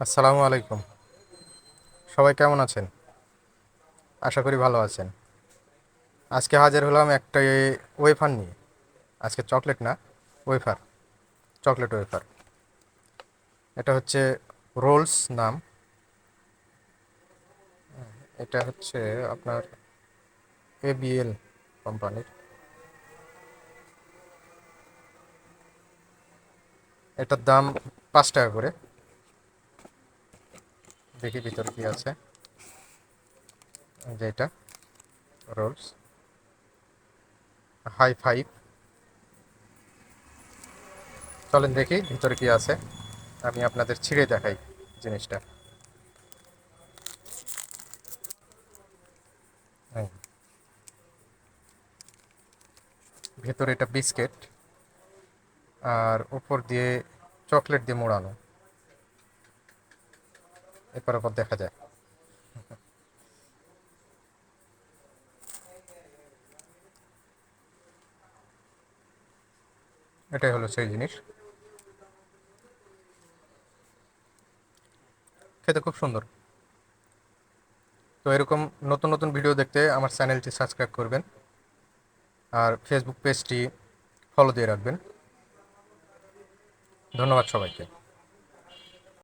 আসসালামু আলাইকুম। সবাই কেমন আছেন? আশা করি ভালো আছেন। আজকে হাজির হলাম একটা ওয়েফার নিয়ে। আজকে চকলেট না, ওয়েফার, চকলেট ওয়েফার। এটা হচ্ছে রোলস নাম। এটা হচ্ছে আপনার এবিএল কোম্পানির। এটার দাম পাঁচ টাকা করে। দেখি ভিতরে কি আছে। যেটা রোলস। High five. চলেন দেখি ভিতরে কি আছে। আমি আপনাদের ছিঁড়ে দেখাই জিনিসটা। ভেতরে এটা বিস্কিট। আর উপর দিয়ে চকলেট দিয়ে মোড়ানো। এরপর ওপর দেখা যায়। এটাই হলো সেই জিনিস। খেতে খুব সুন্দর। তো এরকম নতুন নতুন ভিডিও দেখতে আমার চ্যানেলটি সাবস্ক্রাইব করবেন। আর ফেসবুক পেজটি ফলো দিয়ে রাখবেন। ধন্যবাদ সবাইকে।